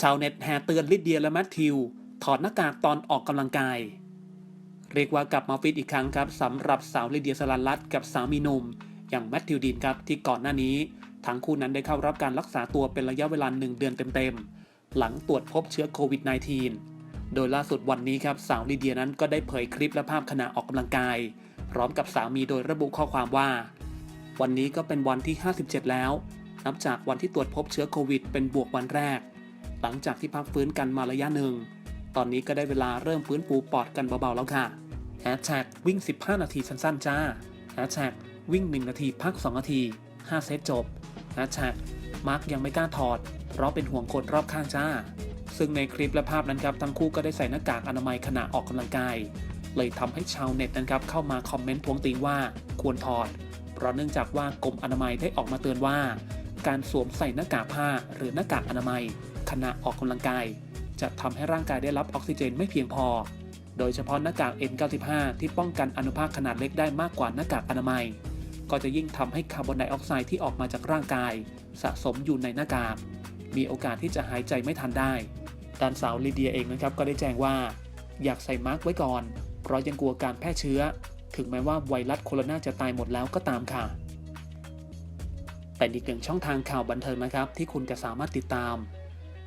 ชาวเน็ตแห่เตือนลิเดียและแมทธิว ถอดหน้ากากตอนออกกำลังกาย เรียกว่ากลับมาฟิตอีกครั้งครับสำหรับสาวลิเดียสลันลัตกับสามีหนุ่มอย่างแมทธิวดีนครับที่ก่อนหน้านี้ ทั้งคู่นั้นได้เข้ารับการรักษาตัวเป็นระยะเวลาหนึ่งเดือนเต็มๆ หลังตรวจพบเชื้อโควิด -19 โดยล่าสุดวันนี้ครับสาวลิเดียนั้นก็ได้เผยคลิปและภาพขณะออกกำลังกาย พร้อมกับสามีโดยระบุข้อความว่า วันนี้ก็เป็นวันที่ 57 แล้ว นับจากวันที่ตรวจพบเชื้อโควิด เป็นบวกวันแรก หลังจากที่พักฟื้นกันมาระยะหนึ่ง ตอนนี้ก็ได้เวลาเริ่มฟื้นฟูปอดกันเบาๆแล้วค่ะแฮชแท็กวิ่ง 15 นาทีสั้นๆ จ้าแฮชแท็กวิ่ง 1 นาทีพัก 2 นาที 5 เซตจบแฮชแท็กมาร์กยังไม่กล้าถอด เพราะเป็นห่วงคนรอบข้างจ้า ซึ่งในคลิปและภาพนั้นครับทั้งคู่ก็ได้ใส่หน้ากากอนามัยขณะออกกำลังกาย เลยทำให้ชาวเน็ตนะครับเข้ามาคอมเมนต์ทวงติงว่าควรถอด เพราะเนื่องจากว่ากรมอนามัยได้ออกมาเตือนว่า การสวมใส่หน้ากากผ้าหรือหน้ากากอนามัย ณะออกกำลังกาย จะทำให้ร่างกายได้รับออกซิเจนไม่เพียงพอ โดยเฉพาะหน้ากาก N95 ที่ป้องกันอนุภาคขนาดเล็กได้มากกว่าหน้ากากอนามัย ก็จะยิ่งทำให้คาร์บอนไดออกไซด์ที่ออกมาจากร่างกาย สะสมอยู่ในหน้ากาก มีโอกาสที่จะหายใจไม่ทันได้ด้านสาวลีเดียเองนะครับก็ได้แจ้งว่า อยากใส่มาร์กไว้ก่อน เพราะยังกลัวการแพร่เชื้อ ถึงแม้ว่าไวรัสโคโรนาจะตายหมดแล้วก็ตามค่ะเป็นอีกหนึ่งช่องทางข่าวบันเทิงนะครับ ที่คุณจะสามารถติดตาม